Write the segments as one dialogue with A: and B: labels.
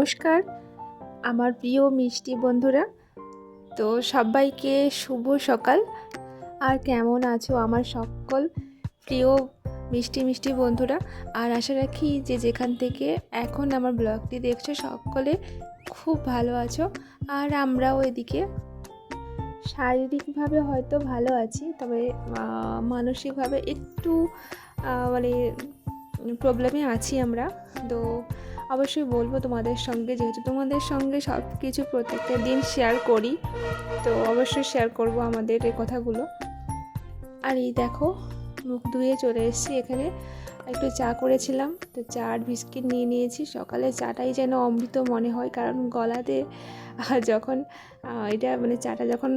A: নমস্কার, আমার প্রিয় মিষ্টি বন্ধুরা। তো সবাইকে শুভ সকাল। আর কেমন আছো আমার সকল প্রিয় মিষ্টি মিষ্টি বন্ধুরা? আর আশা রাখি যে যেখান থেকে এখন আমার ব্লগটি দেখছ সকলে খুব ভালো আছো। আর আমরাও এদিকে শারীরিকভাবে হয়তো ভালো আছি, তবে মানসিকভাবে একটু মানে প্রবলেমে আছি আমরা। তো অবশ্যই বলব তোমাদের সঙ্গে, যেহেতু তোমাদের সঙ্গে সব কিছু প্রত্যেকটা দিন শেয়ার করি, তো অবশ্যই শেয়ার করব আমাদের এই কথাগুলো। আর এই দেখো, মুখ ধুয়ে চলে এসেছি এখানে। একটু চা করেছিলাম, তো চা আর বিস্কিট নিয়ে নিয়েছি। সকালে চাটাই যেন অমৃত মনে হয়, কারণ গলাতে যখন এটা মানে চাটা যখন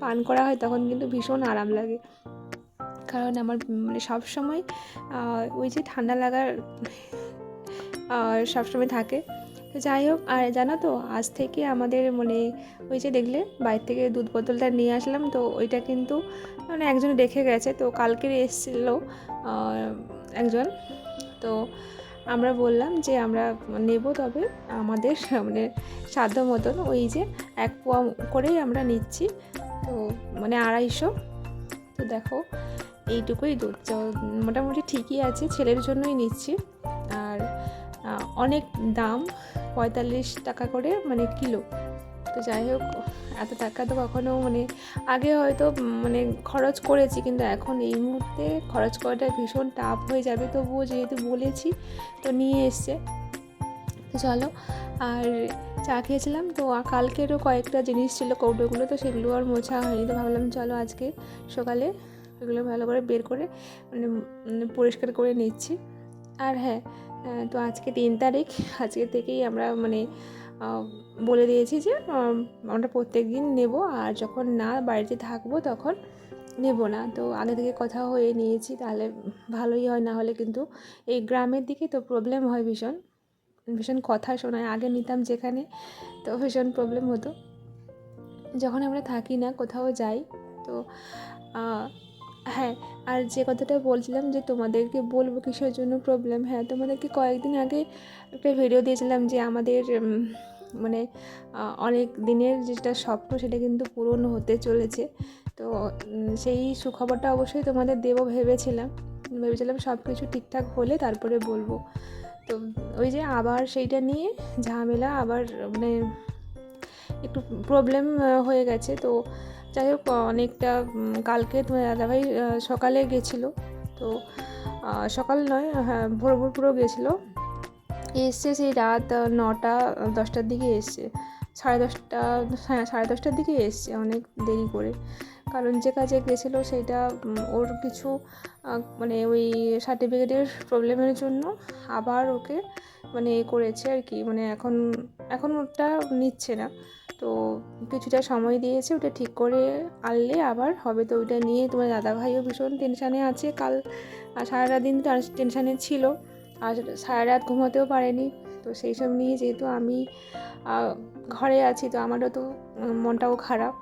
A: পান করা হয়, তখন কিন্তু ভীষণ আরাম লাগে। কারণ আমার মানে সব সময় ওই যে ঠান্ডা লাগার সবসময় থাকে। তো যাই হোক, আর জানো তো, আজ থেকে আমাদের মানে ওই যে দেখলে বাইরে থেকে দুধ বোতলটা নিয়ে আসলাম। তো ওইটা কিন্তু মানে একজন রেখে গেছে, তো কালকে এসেছিল একজন। তো আমরা বললাম যে আমরা নেব, তবে আমাদের মানে সাধ্য মতন ওই যে এক পোয়া করেই আমরা নিচ্ছি। তো মানে আড়াইশো। তো দেখো, এইটুকুই দুধ। মোটামুটি ঠিকই আছে, ছেলের জন্যই নিচ্ছি। অনেক দাম, পঁয়তাল্লিশ টাকা করে মানে কিলো। তো যাই হোক, এত টাকা তো কখনো মানে আগে হয়তো মানে খরচ করেছি, কিন্তু এখন এই মুহূর্তে খরচ করাটা ভীষণ টাফ হয়ে যাবে। তবুও যেহেতু বলেছি, তো নিয়ে এসছে। তো চলো, আর চা খেয়েছিলাম, তো কালকেরও কয়েকটা জিনিস ছিল কৌটোগুলো, তো সেগুলো আর মোছা হয়নি। তো ভাবলাম চলো আজকে সকালে এগুলো ভালো করে বের করে মানে পরিষ্কার করে নিচ্ছি। আর হ্যাঁ তো আজকে তিন তারিখ। আজকে থেকেই আমরা মানে বলে দিয়েছি যে আমরা প্রত্যেক দিন নেব আর যখন না বাড়িতে থাকব তখন নেব না। তো আগে থেকে কথা হয়ে নিয়েছি, তাহলে ভালোই হয়, না হলে কিন্তু এই গ্রামের দিকে তো প্রবলেম হয় ভীষণ। ভীষণ কথা শোনায়, আগে নিতাম যেখানে, তো ভীষণ প্রবলেম হতো। যখন আমরা থাকি না, কোথাও যাই, তো হ্যাঁ আর যে কথাটা বলছিলাম যে তোমাদেরকে বলব কিসের জন্য প্রবলেম হ্যাঁ তোমাদেরকে কয়েকদিন আগে একটা ভিডিও দিয়েছিলাম যে আমাদের মানে অনেক দিনের যেটা স্বপ্ন সেটা কিন্তু পূরণ হতে চলেছে। তো সেই সুখবরটা অবশ্যই তোমাদের দেবো ভেবেছিলাম। ভেবেছিলাম সব কিছু ঠিকঠাক হলে তারপরে বলব। তো, ওই যে আবার সেইটা নিয়ে ঝামেলা আবার মানে একটু প্রবলেম হয়ে গেছে। তো যাই হোক অনেকটা কালকে তোমার দাদাভাই সকালে গেছিল। তো সকাল নয় হ্যাঁ ভোর ভোর পুরো গেছিল। এসছে সেই রাত নটা, দশটার দিকে এসছে। সাড়ে দশটা হ্যাঁ সাড়ে দশটার দিকে এসছে, অনেক দেরি করে। কারণ যে কাজে গেছিল, সেটা ওর কিছু মানে ওই সার্টিফিকেটের প্রবলেমের জন্য আবার ওকে মানে করেছে আর কি। মানে এখন এখন ওটা নিচ্ছে না। তো কিছুটা সময় দিয়েছে, ওটা ঠিক করে আনলে আবার হবে। তো ওইটা নিয়ে তোমার দাদাভাইও ভীষণ টেনশানে আছে। কাল সারা সারাটা দিন তো টেনশানে ছিল। আর সারা রাত ঘুমাতেও পারেনি। তো সেই সব নিয়ে যেহেতু আমি ঘরে আছি, তো আমারও তো মনটাও খারাপ।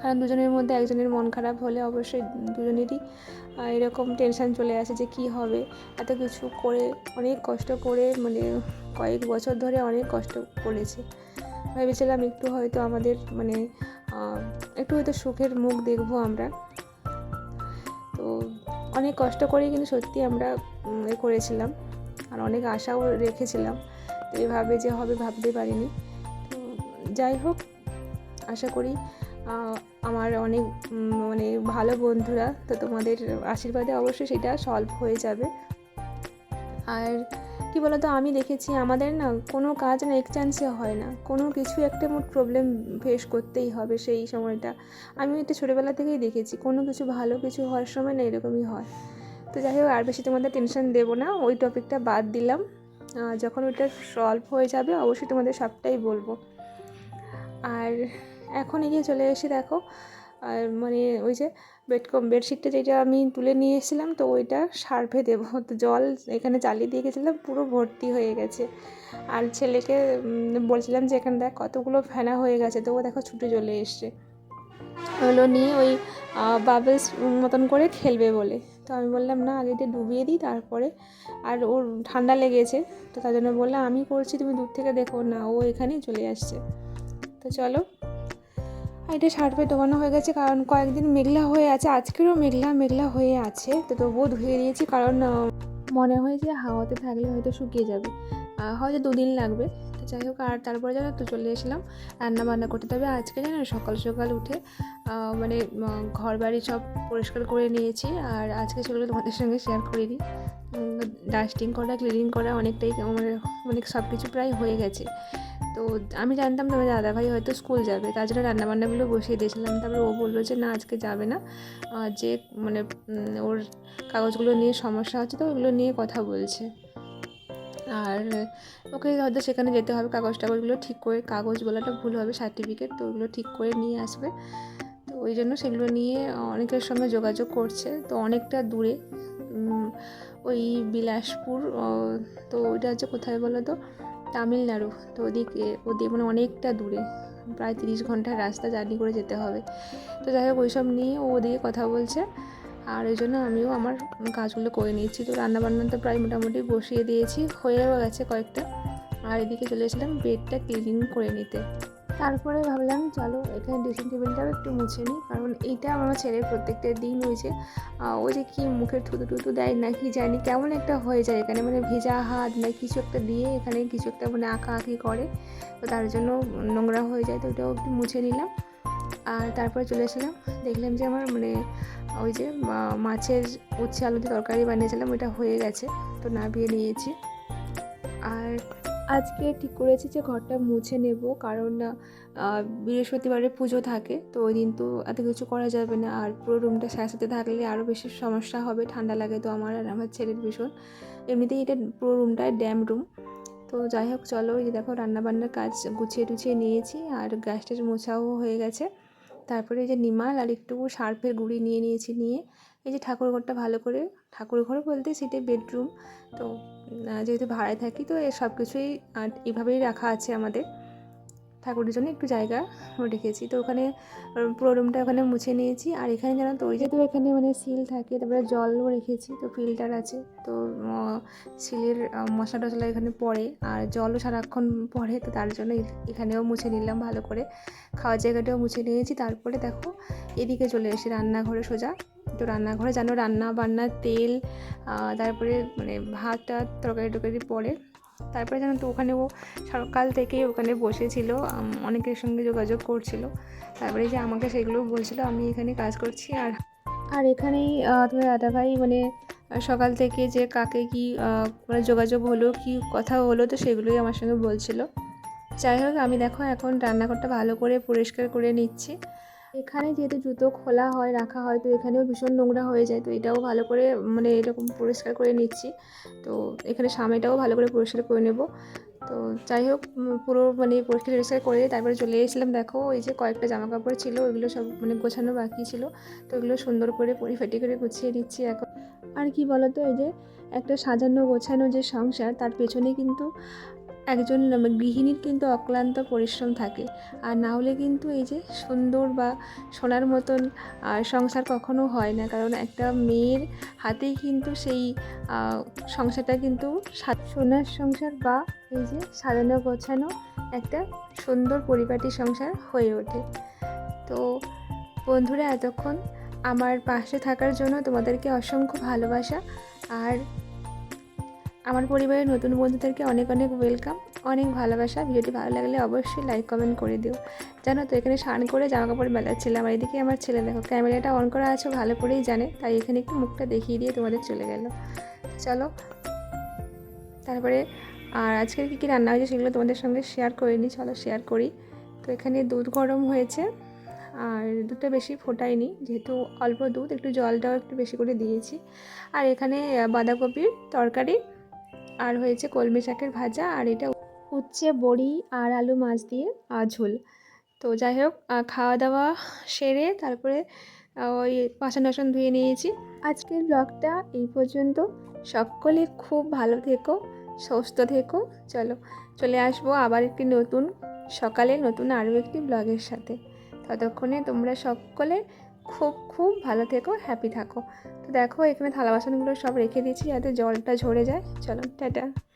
A: কারণ দুজনের মধ্যে একজনের মন খারাপ হলে অবশ্যই দুজনেরই এরকম টেনশান চলে আসে যে কি হবে। এত কিছু করে, অনেক কষ্ট করে মানে কয়েক বছর ধরে অনেক কষ্ট করেছে। ভেবেছিলাম একটু হয়তো আমাদের মানে একটু হয়তো সুখের মুখ দেখব আমরা। তো অনেক কষ্ট করে কিন্তু সত্যি আমরা এ করেছিলাম। আর অনেক আশাও রেখেছিলাম তো এভাবে যে হবে ভাবতে পারিনি। তো যাই হোক, আশা করি আমার অনেক মানে ভালো বন্ধুরা, তো তোমাদের আশীর্বাদে অবশ্যই সেটা সলভ হয়ে যাবে। আর কি বলতো, আমি দেখেছি আমাদের না কোনো কাজ না এক চান্সে হয় না। কোনো কিছু একটা মোট প্রবলেম ফেস করতেই হবে সেই সময়টা। আমি এটা ছোটোবেলা থেকেই দেখেছি, কোনো কিছু ভালো কিছু হওয়ার সময় না এরকমই হয়। তো যাই হোক, আর বেশি তোমাদের টেনশন দেবো না, ওই টপিকটা বাদ দিলাম। যখন ওইটা সলভ হয়ে যাবে, অবশ্যই তোমাদের সবটাই বলব। আর এখন এগিয়ে চলে এসে দেখো। আর মানে ওই যে বেড কম বেডশিটটা যেটা আমি তুলে নিয়ে এসেছিলাম, তো ওইটা সার্ভে দেবো। তো জল এখানে চালিয়ে দিয়ে গেছিলাম, পুরো ভর্তি হয়ে গেছে। আর ছেলেকে বলছিলাম যে এখানে দেখ কতগুলো ফেনা হয়ে গেছে, তো ও দেখো ছুটে চলে এসছে। ওগুলো নিয়ে ওই বাবলস মতন করে খেলবে বলে। তো আমি বললাম, না, আগে এটা ডুবিয়ে দিই, তারপরে। আর ওর ঠান্ডা লেগেছে, তো তার জন্য বললাম, আমি করছি, তুমি দূর থেকে দেখো। না, ও এখানেই চলে আসছে। তো চলো এটা সার্ফে ডোবানো হয়ে গেছে, কারণ কয়েকদিন মেঘলা হয়ে আছে, আজকেরও মেঘলা মেঘলা হয়ে আছে। তো তবুও ধুয়ে দিয়েছি, কারণ মনে হয় যে হাওয়াতে থাকলে হয়তো শুকিয়ে যাবে। হয়তো দুদিন লাগবে। তো যাই হোক, আর তারপরে যেন তো চলে এসলাম রান্না বান্না করতে। তবে আজকে যেন সকাল সকাল উঠে মানে ঘর বাড়ি সব পরিষ্কার করে নিয়েছি, আর আজকে সেগুলো তোমাদের সঙ্গে শেয়ার করে দিই ডাস্টিং করা ক্লিনিং করা অনেকটাই মানে অনেক সব কিছু প্রায় হয়ে গেছে। তো আমি জানতাম তোমার দাদাভাই হয়তো স্কুল যাবে তার জন্য রান্নাবান্নাগুলো বসিয়ে দিয়েছিলাম। তারপরে ও বলল যে, না, আজকে যাবে না। যে মানে ওর কাগজগুলো নিয়ে সমস্যা হচ্ছে, তো ওগুলো নিয়ে কথা বলছে। আর ওকে হয়তো সেখানে যেতে হবে, কাগজ টাগজগুলো ঠিক করে, কাগজ বলাটা ভুল হবে সার্টিফিকেট তো ওগুলো ঠিক করে নিয়ে আসবে। তো ওই জন্য সেগুলো নিয়ে অনেকের সঙ্গে যোগাযোগ করছে, তো অনেকটা দূরে ওই বিলাসপুর তো ওইটা হচ্ছে কোথায় বলো তো? তামিলনাড়ু। তো ওদিকে ওদিকে মানে অনেকটা দূরে, প্রায় তিরিশ ঘণ্টার রাস্তা জার্নি করে যেতে হবে। তো যাই হোক, ওইসব নিয়ে ও ওদিকে কথা বলছে। আর ওই জন্য আমিও আমার কাজগুলো করে নিয়েছি। তো রান্নাবান্না তো প্রায় মোটামুটি বসিয়ে দিয়েছি। হয়েও গেছে কয়েকটা। আর এদিকে চলে এসেছিলাম বেডটা ক্লিনিং করে নিতে। তারপরে ভাবলাম, চলো এখানে ড্রেসিং টেবিলটাও একটু মুছে নিই। কারণ এইটা আমার ছেলের প্রত্যেকটা দিন হয়েছে। ওই যে কি মুখে থুতু টুতু দেয় না, কি জানি কেমন একটা হয়ে যায়। এখানে মানে ভেজা হাত না কিছু একটা দিয়ে এখানে কিছু একটা মানে আঁকা আঁকি করে। তো তার জন্য নোংরা হয়ে যায়, তো ওটাও একটু মুছে নিলাম। আর তারপরে চলে এসেছিলাম দেখলাম যে আমার মানে ওই যে মাছের উচ্ছে আলু দিয়ে তরকারি বানিয়েছিলাম, ওইটা হয়ে গেছে। তো নামিয়ে নিয়েছি। আর আজকে ঠিক করেছি যে ঘরটা মুছে নেব, কারণ বৃহস্পতিবারে পুজো থাকে, তো ওই দিন তো এত কিছু করা যাবে না। আর পুরো রুমটা সাথে থাকলে আরও বেশি সমস্যা হবে, ঠান্ডা লাগে তো আমার আর আমার ছেলের ভীষণ। এমনিতেই এটা পুরো রুমটায় ড্যাম রুম তো যাই হোক, চলো এই দেখো, রান্নাবান্নার কাজ গুছিয়ে টুছিয়ে নিয়েছি, আর গ্যাস ট্যাস মোছাও হয়ে গেছে। তারপরে এই যে নিমাল আর একটু সার্ফের গুঁড়ি নিয়ে নিয়েছি নিয়ে, এই যে ঠাকুর ঘরটা ভালো করে, ঠাকুর ঘর বলতে সেটা বেডরুম তো যেহেতু ভাড়ায় থাকি তো এ সব কিছুই এভাবেই রাখা আছে আমাদের। ঠাকুরের জন্য একটু জায়গা রেখেছি। তো ওখানে পুরো রুমটা ওখানে মুছে নিয়েছি। আর এখানে জানো তো, ওই যে তো এখানে মানে সিল থাকে, তারপরে জলও রেখেছি, তো ফিল্টার আছে। তো সিলের মশলা টশলা এখানে পড়ে, আর জলও সারাক্ষণ পড়ে, তো তার জন্য এখানেও মুছে নিলাম ভালো করে। খাওয়ার জায়গাটাও মুছে নিয়েছি, তারপরে দেখো, এদিকে চলে এসে রান্নাঘরে সোজা। তো রান্নাঘরে জানো রান্না বান্না তেল তারপরে মানে ভাত টাত তরকারি টরকারি পড়ে। তারপরে জানো তো, ওখানে ও সকাল থেকেই ওখানে বসেছিল অনেকের সঙ্গে যোগাযোগ করছিল। তারপরে যে আমাকে সেগুলো বলছিল, আমি এখানে কাজ করছি আর আর এখানেই তোমার দাদাভাই মানে সকাল থেকে যে কাকে কি মানে যোগাযোগ হলো, কি কথা হলো, তো সেগুলোই আমার সঙ্গে বলছিল। যাই হোক, আমি দেখো এখন রান্নাঘরটা ভালো করে পরিষ্কার করে নিচ্ছি। এখানে যেহেতু জুতো খোলা হয়, রাখা হয়, তো এখানেও ভীষণ নোংরা হয়ে যায়। তো এটাও ভালো করে মানে এরকম পরিষ্কার করে নিচ্ছি। তো এখানে সামনেটাও ভালো করে পরিষ্কার করে নেব। তো যাই হোক পুরো মানে পরিষ্কার টরিষ্কার করে তারপরে চলে এসেছিলাম। দেখো, ওই যে কয়েকটা জামা কাপড় ছিল, ওইগুলো সব মানে গোছানো বাকি ছিল। তো ওইগুলো সুন্দর করে পরিফেটি করে গুছিয়ে নিচ্ছি এখন। আর কি বলতো, এই যে একটা সাজানো গোছানো যে সংসার, তার পেছনে কিন্তু একজন গৃহিণীর কিন্তু অক্লান্ত পরিশ্রম থাকে। আর না হলে কিন্তু এই যে সুন্দর বা সোনার মতন সংসার কখনো হয় না। কারণ একটা মেয়ের হাতেই কিন্তু সেই সংসারটা কিন্তু সোনার সংসার বা এই যে সাজানো গোছানো একটা সুন্দর পরিপাটি সংসার হয়ে ওঠে। তো বন্ধুরা, এতক্ষণ আমার পাশে থাকার জন্য তোমাদেরকে অসংখ্য ভালোবাসা। আর আমার পরিবারের নতুন বন্ধুদেরকে অনেক অনেক ওয়েলকাম অনেক ভালোবাসা। ভিডিওটি ভালো লাগলে অবশ্যই লাইক কমেন্ট করে দিও। জানো তো, এখানে স্নান করে জামা কাপড় মেলাচ্ছিলাম, আর এদিকে আমার ছেলে দেখো ক্যামেরাটা অন করা আছে, ভালো করেই জানে, তাই এখানে একটু মুখটা দেখিয়ে দিয়ে তোমাদের চলে গেল। চলো। তারপরে, আর আজকের কী কী রান্না হয়েছে সেগুলো তোমাদের সঙ্গে শেয়ার করে নিই, চলো শেয়ার করি। তো এখানে দুধ গরম হয়েছে, আর দুধটা বেশি ফোটাইনি যেহেতু অল্প দুধ, একটু জলটাও একটু বেশি করে দিয়েছি। আর এখানে বাঁধাকপির তরকারি আর হয়েছে কলমি শাকের ভাজা, আর এটা উচ্ছে বড়ি আর আলু মাছ দিয়ে ঝোল। তো যাই হোক খাওয়া দাওয়া সেরে তারপরে ওই বাসন টাসন ধুয়ে নিয়েছি। আজকের ব্লগটা এই পর্যন্ত। সকলে খুব ভালো থেকো, সুস্থ থেকো। চলো, চলে আসব আবার একটি নতুন, সকালে নতুন আরও একটি ব্লগের সাথে। ততক্ষণে তোমরা সকলে খুব খুব ভালো থেকো হ্যাপি থাকো। তো দেখো, এখানে থালা বাসনগুলো সব রেখে দিয়েছি যাতে জলটা ঝরে যায়। চলো, টাটা।